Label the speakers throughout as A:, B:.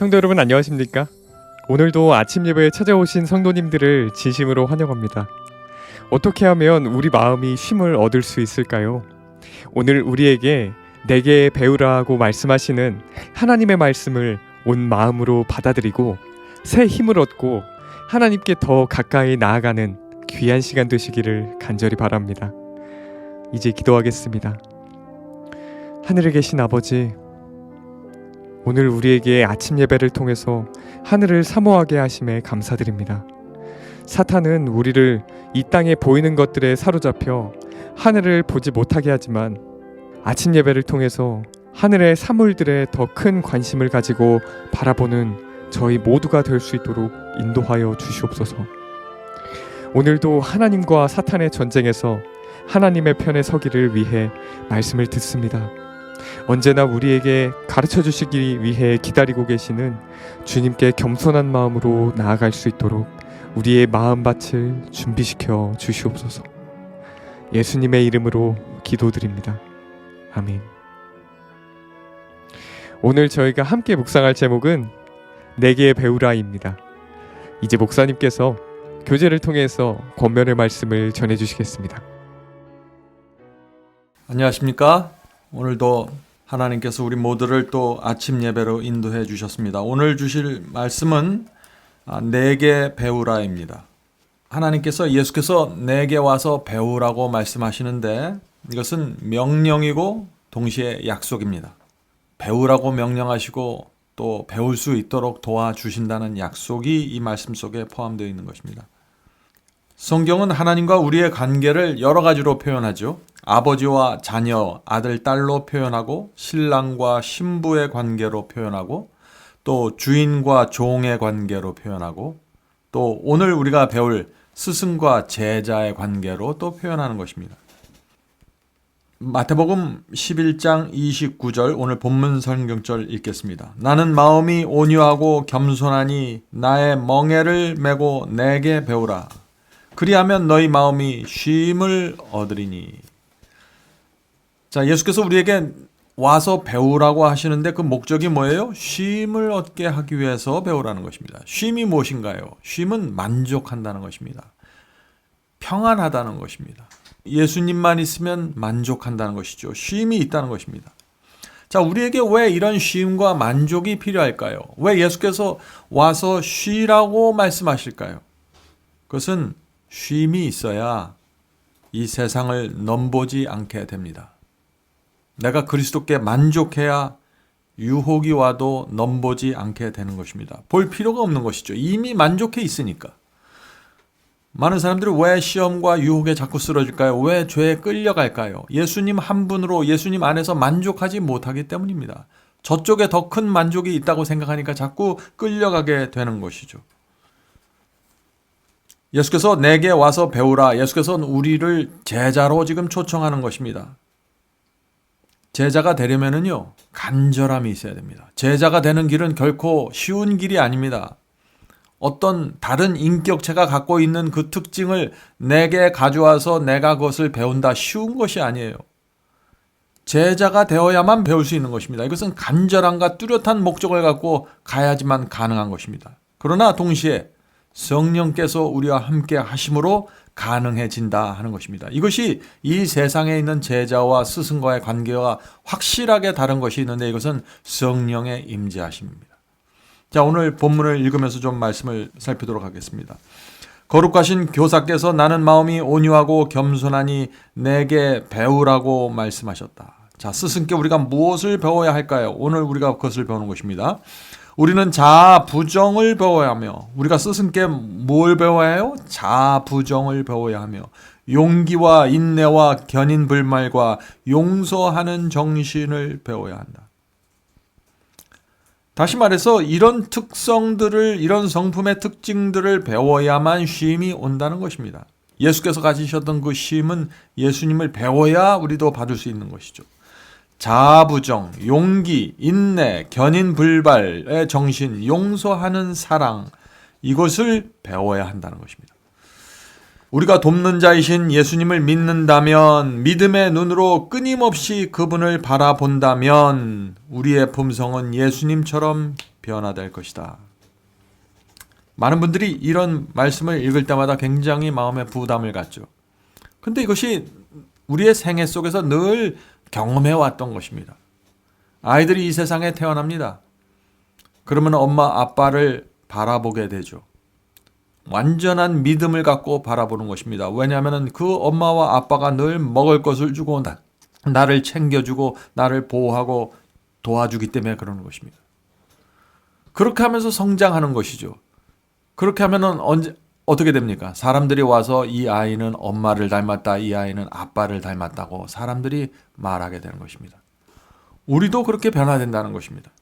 A: 성도 여러분 안녕하십니까? 오늘도 아침 예배에 찾아오신 성도님들을 진심으로 환영합니다. 어떻게 하면 우리 마음이 쉼을 얻을 수 있을까요? 오늘 우리에게 내게 배우라고 말씀하시는 하나님의 말씀을 온 마음으로 받아들이고 새 힘을 얻고 하나님께 더 가까이 나아가는 귀한 시간 되시기를 간절히 바랍니다. 이제 기도하겠습니다. 하늘에 계신 아버지, 오늘 우리에게 아침 예배를 통해서 하늘을 사모하게 하심에 감사드립니다. 사탄은 우리를 이 땅에 보이는 것들에 사로잡혀 하늘을 보지 못하게 하지만 아침 예배를 통해서 하늘의 사물들에 더 큰 관심을 가지고 바라보는 저희 모두가 될 수 있도록 인도하여 주시옵소서. 오늘도 하나님과 사탄의 전쟁에서 하나님의 편에 서기를 위해 말씀을 듣습니다. 언제나 우리에게 가르쳐 주시기 위해 기다리고 계시는 주님께 겸손한 마음으로 나아갈 수 있도록 우리의 마음밭을 준비시켜 주시옵소서. 예수님의 이름으로 기도드립니다. 아멘. 오늘 저희가 함께 묵상할 제목은 내게 배우라입니다. 이제 목사님께서 교제를 통해서 권면의 말씀을 전해 주시겠습니다.
B: 안녕하십니까? 오늘도 하나님께서 우리 모두를 또 아침 예배로 인도해 주셨습니다. 오늘 주실 말씀은 아, 내게 배우라입니다. 하나님께서 예수께서 내게 와서 배우라고 말씀하시는데 이것은 명령이고 동시에 약속입니다. 배우라고 명령하시고 또 배울 수 있도록 도와주신다는 약속이 이 말씀 속에 포함되어 있는 것입니다. 성경은 하나님과 우리의 관계를 여러 가지로 표현하죠. 아버지와 자녀, 아들, 딸로 표현하고 신랑과 신부의 관계로 표현하고 또 주인과 종의 관계로 표현하고 또 오늘 우리가 배울 스승과 제자의 관계로 또 표현하는 것입니다. 마태복음 11장 29절 오늘 본문 성경절 읽겠습니다. 나는 마음이 온유하고 겸손하니 나의 멍에를 메고 내게 배우라. 그리하면 너희 마음이 쉼을 얻으리니. 자, 예수께서 우리에게 와서 배우라고 하시는데 그 목적이 뭐예요? 쉼을 얻게 하기 위해서 배우라는 것입니다. 쉼이 무엇인가요? 쉼은 만족한다는 것입니다. 평안하다는 것입니다. 예수님만 있으면 만족한다는 것이죠. 쉼이 있다는 것입니다. 자, 우리에게 왜 이런 쉼과 만족이 필요할까요? 왜 예수께서 와서 쉬라고 말씀하실까요? 그것은 쉼이 있어야 이 세상을 넘보지 않게 됩니다. 내가 그리스도께 만족해야 유혹이 와도 넘보지 않게 되는 것입니다. 볼 필요가 없는 것이죠. 이미 만족해 있으니까. 많은 사람들이 왜 시험과 유혹에 자꾸 쓰러질까요? 왜 죄에 끌려갈까요? 예수님 한 분으로 예수님 안에서 만족하지 못하기 때문입니다. 저쪽에 더 큰 만족이 있다고 생각하니까 자꾸 끌려가게 되는 것이죠. 예수께서 내게 와서 배우라. 예수께서는 우리를 제자로 지금 초청하는 것입니다. 제자가 되려면은요, 간절함이 있어야 됩니다. 제자가 되는 길은 결코 쉬운 길이 아닙니다. 어떤 다른 인격체가 갖고 있는 그 특징을 내게 가져와서 내가 그것을 배운다 쉬운 것이 아니에요. 제자가 되어야만 배울 수 있는 것입니다. 이것은 간절함과 뚜렷한 목적을 갖고 가야지만 가능한 것입니다. 그러나 동시에 성령께서 우리와 함께 하심으로 가능해진다 하는 것입니다. 이것이 이 세상에 있는 제자와 스승과의 관계와 확실하게 다른 것이 있는데 이것은 성령의 임재하심입니다. 자, 오늘 본문을 읽으면서 좀 말씀을 살피도록 하겠습니다. 거룩하신 교사께서 나는 마음이 온유하고 겸손하니 내게 배우라고 말씀하셨다. 자, 스승께 우리가 무엇을 배워야 할까요? 오늘 우리가 그것을 배우는 것입니다. 우리는 자부정을 배워야 하며 우리가 스승께 뭘 배워야 해요? 자부정을 배워야 하며 용기와 인내와 견인 불말과 용서하는 정신을 배워야 한다. 다시 말해서 이런 특성들을 이런 성품의 특징들을 배워야만 쉼이 온다는 것입니다. 예수께서 가지셨던 그 쉼은 예수님을 배워야 우리도 받을 수 있는 것이죠. 자부정, 용기, 인내, 견인 불발의 정신, 용서하는 사랑 이것을 배워야 한다는 것입니다. 우리가 돕는 자이신 예수님을 믿는다면 믿음의 눈으로 끊임없이 그분을 바라본다면 우리의 품성은 예수님처럼 변화될 것이다. 많은 분들이 이런 말씀을 읽을 때마다 굉장히 마음에 부담을 갖죠. 근데 이것이 우리의 생애 속에서 늘 경험해 왔던 것입니다. 아이들이 이 세상에 태어납니다. 그러면 엄마 아빠를 바라보게 되죠. 완전한 믿음을 갖고 바라보는 것입니다. 왜냐하면 그 엄마와 아빠가 늘 먹을 것을 주고 나, 나를 챙겨주고 나를 보호하고 도와주기 때문에 그러는 것입니다. 그렇게 하면서 성장하는 것이죠. 그렇게 하면은 언제 어떻게 됩니까? 사람들이 와서 이 아이는 엄마를 닮았다, 이 아이는 아빠를 닮았다고 사람들이 말하게 되는 것입니다. 우리도 그렇게 변화된다는 것입니다.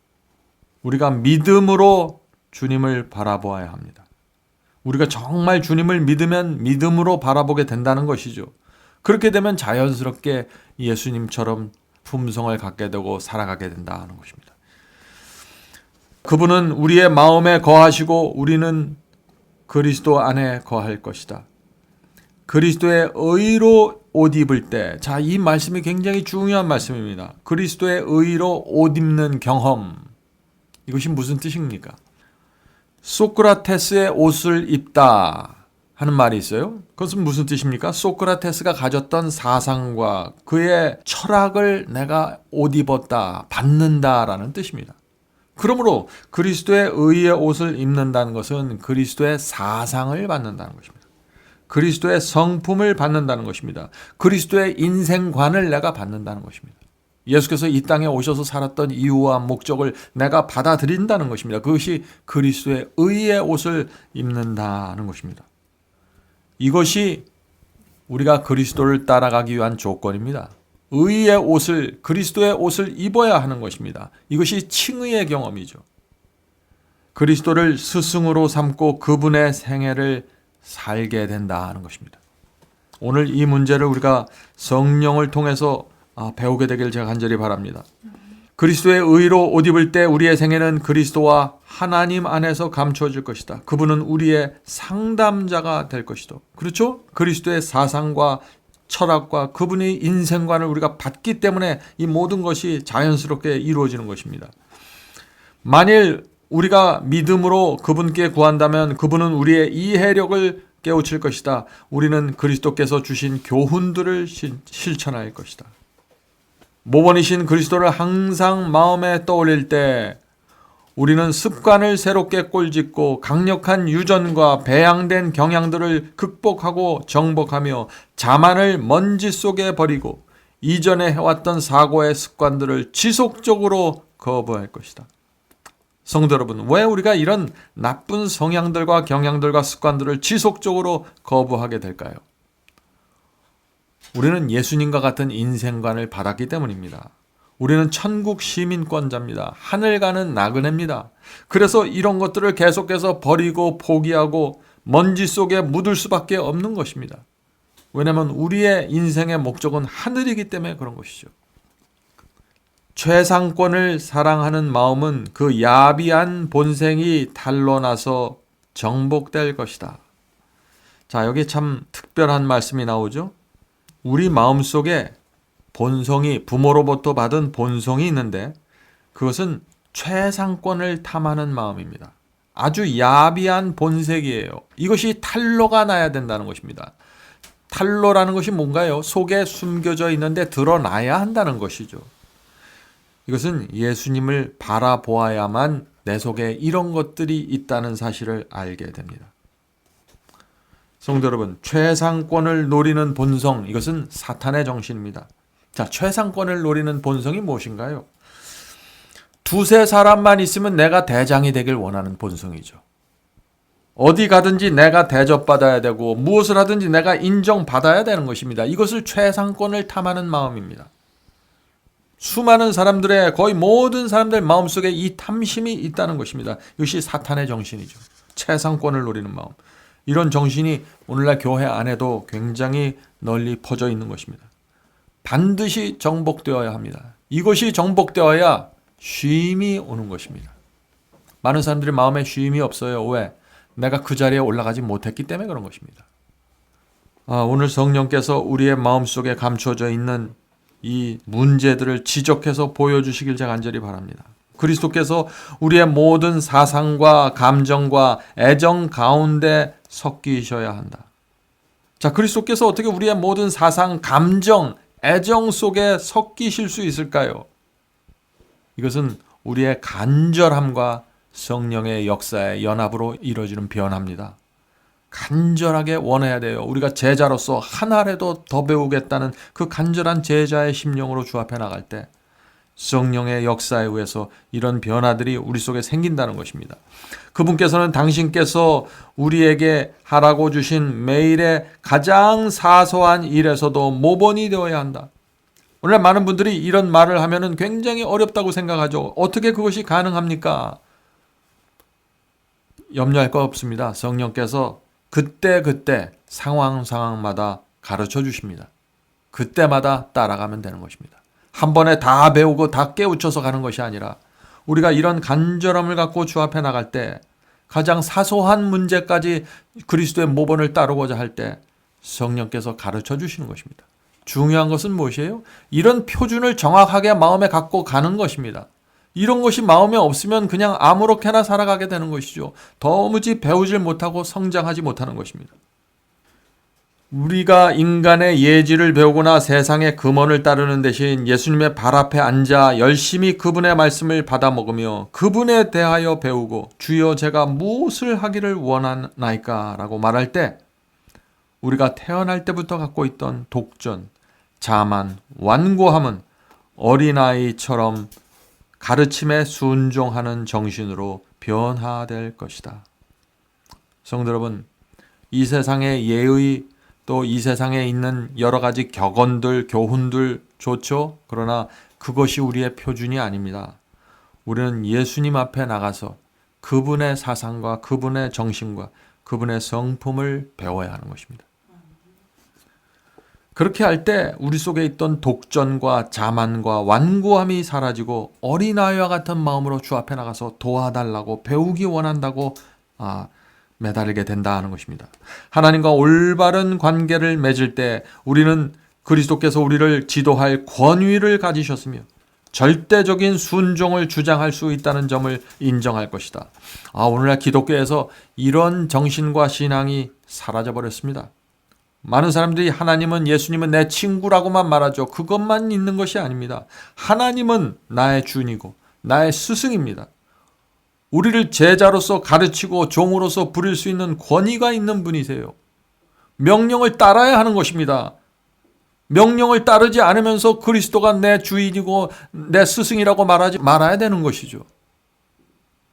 B: 우리가 믿음으로 주님을 바라보아야 합니다. 우리가 정말 주님을 믿으면 믿음으로 바라보게 된다는 것이죠. 그렇게 되면 자연스럽게 예수님처럼 품성을 갖게 되고 살아가게 된다는 것입니다. 그분은 우리의 마음에 거하시고 우리는 그리스도 안에 거할 것이다. 그리스도의 의로 옷 입을 때, 자, 이 말씀이 굉장히 중요한 말씀입니다. 그리스도의 의로 옷 입는 경험. 이것이 무슨 뜻입니까? 소크라테스의 옷을 입다 하는 말이 있어요. 그것은 무슨 뜻입니까? 소크라테스가 가졌던 사상과 그의 철학을 내가 옷 입었다, 받는다라는 뜻입니다. 그러므로 그리스도의 의의 옷을 입는다는 것은 그리스도의 사상을 받는다는 것입니다. 그리스도의 성품을 받는다는 것입니다. 그리스도의 인생관을 내가 받는다는 것입니다. 예수께서 이 땅에 오셔서 살았던 이유와 목적을 내가 받아들인다는 것입니다. 그것이 그리스도의 의의 옷을 입는다는 것입니다. 이것이 우리가 그리스도를 따라가기 위한 조건입니다. 의의 옷을 그리스도의 옷을 입어야 하는 것입니다. 이것이 칭의의 경험이죠. 그리스도를 스승으로 삼고 그분의 생애를 살게 된다 하는 것입니다. 오늘 이 문제를 우리가 성령을 통해서 아, 배우게 되길 제가 간절히 바랍니다. 그리스도의 의로 옷 입을 때 우리의 생애는 그리스도와 하나님 안에서 감춰질 것이다. 그분은 우리의 상담자가 될 것이다. 그렇죠? 그리스도의 사상과 철학과 그분의 인생관을 우리가 받기 때문에 이 모든 것이 자연스럽게 이루어지는 것입니다. 만일 우리가 믿음으로 그분께 구한다면 그분은 우리의 이해력을 깨우칠 것이다. 우리는 그리스도께서 주신 교훈들을 실- 실천할 것이다. 모범이신 그리스도를 항상 마음에 떠올릴 때 우리는 습관을 새롭게 꼴짓고 강력한 유전과 배양된 경향들을 극복하고 정복하며 자만을 먼지 속에 버리고 이전에 해왔던 사고의 습관들을 지속적으로 거부할 것이다. 성도 여러분, 왜 우리가 이런 나쁜 성향들과 경향들과 습관들을 지속적으로 거부하게 될까요? 우리는 예수님과 같은 인생관을 받았기 때문입니다. 우리는 천국 시민권자입니다. 하늘 가는 나그네입니다. 그래서 이런 것들을 계속해서 버리고 포기하고 먼지 속에 묻을 수밖에 없는 것입니다. 왜냐하면 우리의 인생의 목적은 하늘이기 때문에 그런 것이죠. 최상권을 사랑하는 마음은 그 야비한 본생이 탄로나서 정복될 것이다. 자, 여기 참 특별한 말씀이 나오죠. 우리 마음 속에 본성이 부모로부터 받은 본성이 있는데 그것은 최상권을 탐하는 마음입니다. 아주 야비한 본색이에요. 이것이 탄로가 나야 된다는 것입니다. 탄로라는 것이 뭔가요? 속에 숨겨져 있는데 드러나야 한다는 것이죠. 이것은 예수님을 바라보아야만 내 속에 이런 것들이 있다는 사실을 알게 됩니다. 성도 여러분, 최상권을 노리는 본성, 이것은 사탄의 정신입니다. 자, 최상권을 노리는 본성이 무엇인가요? 두세 사람만 있으면 내가 대장이 되길 원하는 본성이죠. 어디 가든지 내가 대접받아야 되고 무엇을 하든지 내가 인정받아야 되는 것입니다. 이것을 최상권을 탐하는 마음입니다. 수많은 사람들의 거의 모든 사람들 마음속에 이 탐심이 있다는 것입니다. 이것이 사탄의 정신이죠. 최상권을 노리는 마음. 이런 정신이 오늘날 교회 안에도 굉장히 널리 퍼져 있는 것입니다. 반드시 정복되어야 합니다. 이것이 정복되어야 쉼이 오는 것입니다. 많은 사람들이 마음에 쉼이 없어요. 왜? 내가 그 자리에 올라가지 못했기 때문에 그런 것입니다. 아, 오늘 성령께서 우리의 마음속에 감춰져 있는 이 문제들을 지적해서 보여주시길 제가 간절히 바랍니다. 그리스도께서 우리의 모든 사상과 감정과 애정 가운데 섞이셔야 한다. 자, 그리스도께서 어떻게 우리의 모든 사상, 감정, 애정 속에 섞이실 수 있을까요? 이것은 우리의 간절함과 성령의 역사의 연합으로 이루어지는 변화입니다. 간절하게 원해야 돼요. 우리가 제자로서 하나라도 더 배우겠다는 그 간절한 제자의 심령으로 주 앞에 나갈 때 성령의 역사에 의해서 이런 변화들이 우리 속에 생긴다는 것입니다. 그분께서는 당신께서 우리에게 하라고 주신 매일의 가장 사소한 일에서도 모범이 되어야 한다. 오늘 많은 분들이 이런 말을 하면은 굉장히 어렵다고 생각하죠. 어떻게 그것이 가능합니까? 염려할 거 없습니다. 성령께서 그때 그때 상황 상황마다 가르쳐 주십니다. 그때마다 따라가면 되는 것입니다. 한 번에 다 배우고 다 깨우쳐서 가는 것이 아니라 우리가 이런 간절함을 갖고 주 앞에 나갈 때 가장 사소한 문제까지 그리스도의 모본을 따르고자 할 때 성령께서 가르쳐 주시는 것입니다. 중요한 것은 무엇이에요? 이런 표준을 정확하게 마음에 갖고 가는 것입니다. 이런 것이 마음에 없으면 그냥 아무렇게나 살아가게 되는 것이죠. 도무지 배우질 못하고 성장하지 못하는 것입니다. 우리가 인간의 예지를 배우거나 세상의 금원을 따르는 대신 예수님의 발 앞에 앉아 열심히 그분의 말씀을 받아 먹으며 그분에 대하여 배우고 주여 제가 무엇을 하기를 원하나이까 라고 말할 때 우리가 태어날 때부터 갖고 있던 독전, 자만, 완고함은 어린아이처럼 가르침에 순종하는 정신으로 변화될 것이다. 성도 여러분, 이 세상의 예의 또 이 세상에 있는 여러 가지 격언들, 교훈들 좋죠. 그러나 그것이 우리의 표준이 아닙니다. 우리는 예수님 앞에 나가서 그분의 사상과 그분의 정신과 그분의 성품을 배워야 하는 것입니다. 그렇게 할 때 우리 속에 있던 독전과 자만과 완고함이 사라지고 어린아이와 같은 마음으로 주 앞에 나가서 도와달라고 배우기 원한다고 아, 매달리게 된다 하는 것입니다. 하나님과 올바른 관계를 맺을 때 우리는 그리스도께서 우리를 지도할 권위를 가지셨으며 절대적인 순종을 주장할 수 있다는 점을 인정할 것이다. 아, 오늘날 기독교에서 이런 정신과 신앙이 사라져 버렸습니다. 많은 사람들이 하나님은 예수님은 내 친구라고만 말하죠. 그것만 있는 것이 아닙니다. 하나님은 나의 주인이고 나의 스승입니다. 우리를 제자로서 가르치고 종으로서 부릴 수 있는 권위가 있는 분이세요. 명령을 따라야 하는 것입니다. 명령을 따르지 않으면서 그리스도가 내 주인이고 내 스승이라고 말하지 말아야 되는 것이죠.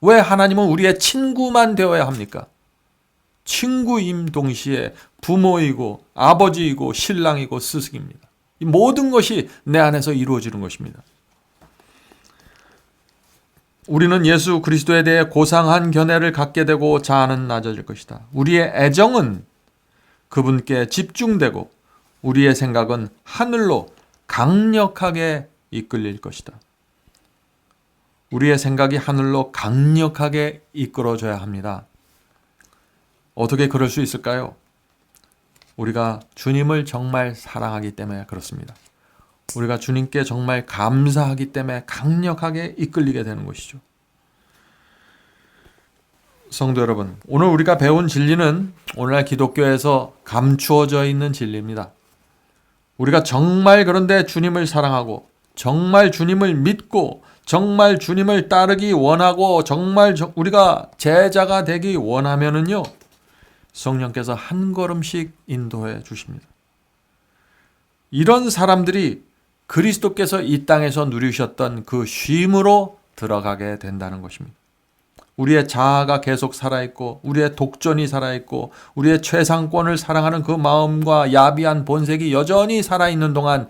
B: 왜 하나님은 우리의 친구만 되어야 합니까? 친구임 동시에 부모이고 아버지이고 신랑이고 스승입니다. 이 모든 것이 내 안에서 이루어지는 것입니다. 우리는 예수 그리스도에 대해 고상한 견해를 갖게 되고 자아는 낮아질 것이다. 우리의 애정은 그분께 집중되고 우리의 생각은 하늘로 강력하게 이끌릴 것이다. 우리의 생각이 하늘로 강력하게 이끌어져야 합니다. 어떻게 그럴 수 있을까요? 우리가 주님을 정말 사랑하기 때문에 그렇습니다. 우리가 주님께 정말 감사하기 때문에 강력하게 이끌리게 되는 것이죠. 성도 여러분, 오늘 우리가 배운 진리는 오늘날 기독교에서 감추어져 있는 진리입니다. 우리가 정말 그런데 주님을 사랑하고 정말 주님을 믿고 정말 주님을 따르기 원하고 정말 우리가 제자가 되기 원하면은요. 성령께서 한 걸음씩 인도해 주십니다. 이런 사람들이 그리스도께서 이 땅에서 누리셨던 그 쉼으로 들어가게 된다는 것입니다. 우리의 자아가 계속 살아있고, 우리의 독전이 살아있고, 우리의 최상권을 사랑하는 그 마음과 야비한 본색이 여전히 살아있는 동안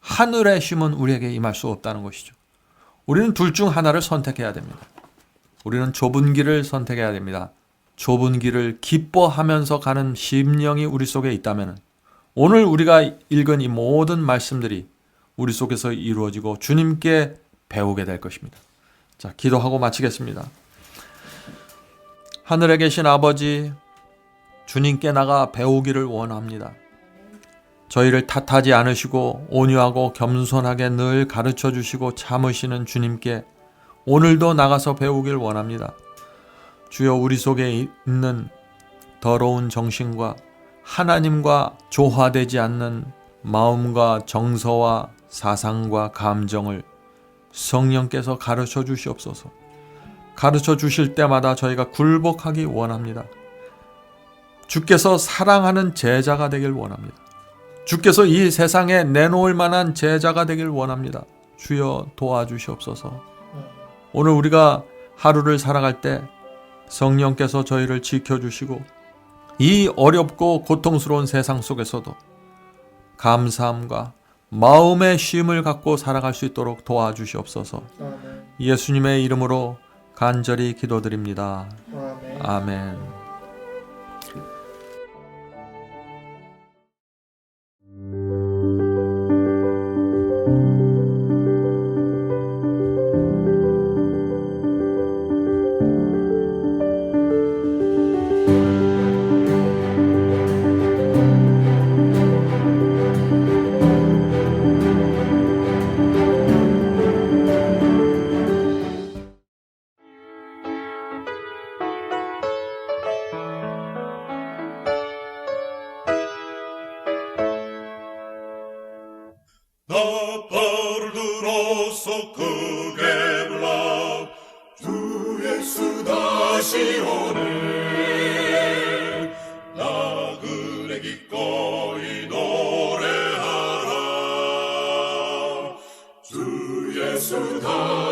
B: 하늘의 쉼은 우리에게 임할 수 없다는 것이죠. 우리는 둘 중 하나를 선택해야 됩니다. 우리는 좁은 길을 선택해야 됩니다. 좁은 길을 기뻐하면서 가는 심령이 우리 속에 있다면 오늘 우리가 읽은 이 모든 말씀들이 우리 속에서 이루어지고 주님께 배우게 될 것입니다. 자, 기도하고 마치겠습니다. 하늘에 계신 아버지, 주님께 나가 배우기를 원합니다. 저희를 탓하지 않으시고 온유하고 겸손하게 늘 가르쳐 주시고 참으시는 주님께 오늘도 나가서 배우길 원합니다. 주여 우리 속에 있는 더러운 정신과 하나님과 조화되지 않는 마음과 정서와 사상과 감정을 성령께서 가르쳐 주시옵소서. 가르쳐 주실 때마다 저희가 굴복하기 원합니다. 주께서 사랑하는 제자가 되길 원합니다. 주께서 이 세상에 내놓을 만한 제자가 되길 원합니다. 주여 도와주시옵소서. 오늘 우리가 하루를 살아갈 때 성령께서 저희를 지켜주시고 이 어렵고 고통스러운 세상 속에서도 감사함과 마음의 쉼을 갖고 살아갈 수 있도록 도와주시옵소서.
C: 아멘.
B: 예수님의 이름으로 간절히 기도드립니다.
C: 아멘.
B: 아멘.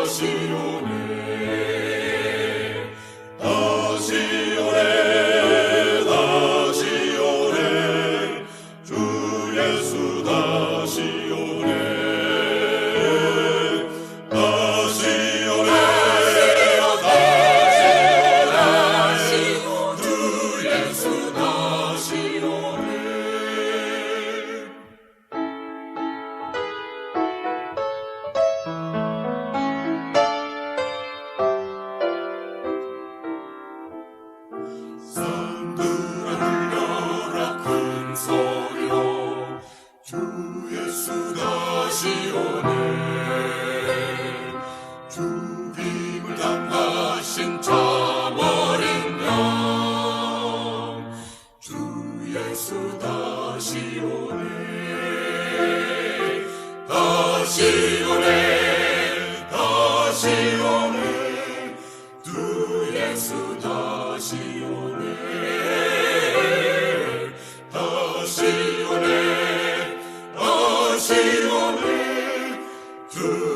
D: 다시 오 다시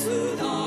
D: 다시